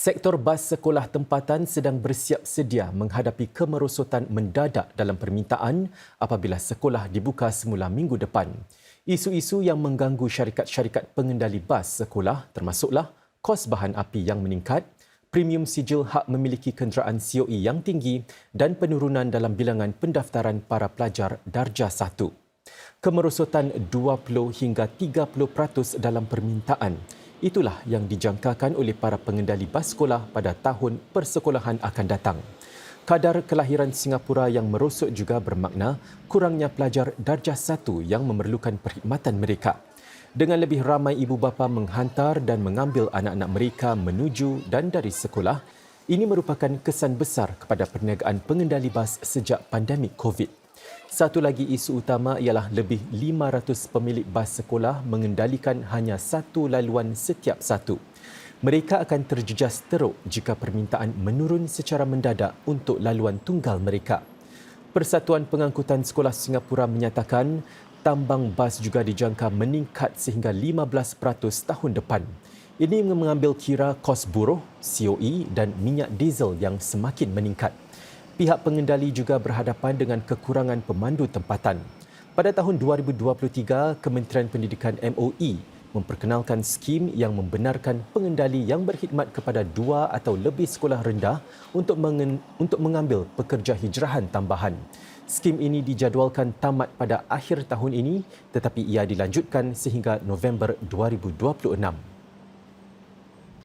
Sektor bas sekolah tempatan sedang bersiap sedia menghadapi kemerosotan mendadak dalam permintaan apabila sekolah dibuka semula minggu depan. Isu-isu yang mengganggu syarikat-syarikat pengendali bas sekolah termasuklah kos bahan api yang meningkat, premium sijil hak memiliki kenderaan COE yang tinggi dan penurunan dalam bilangan pendaftaran para pelajar darjah 1. Kemerosotan 20 hingga 30% dalam permintaan Itulah yang dijangkakan oleh para pengendali bas sekolah pada tahun persekolahan akan datang. Kadar kelahiran Singapura yang merosot juga bermakna kurangnya pelajar darjah satu yang memerlukan perkhidmatan mereka. Dengan lebih ramai ibu bapa menghantar dan mengambil anak-anak mereka menuju dan dari sekolah, ini merupakan kesan besar kepada perniagaan pengendali bas sejak pandemik COVID. Satu lagi isu utama ialah lebih 500 pemilik bas sekolah mengendalikan hanya satu laluan setiap satu. Mereka akan terjejas teruk jika permintaan menurun secara mendadak untuk laluan tunggal mereka. Persatuan Pengangkutan Sekolah Singapura menyatakan tambang bas juga dijangka meningkat sehingga 15% tahun depan. Ini mengambil kira kos buruh, COE dan minyak diesel yang semakin meningkat pihak pengendali juga berhadapan dengan kekurangan pemandu tempatan. Pada tahun 2023, Kementerian Pendidikan MOE memperkenalkan skim yang membenarkan pengendali yang berkhidmat kepada dua atau lebih sekolah rendah untuk mengen- untuk mengambil pekerja hijrahan tambahan. Skim ini dijadualkan tamat pada akhir tahun ini tetapi ia dilanjutkan sehingga November 2026.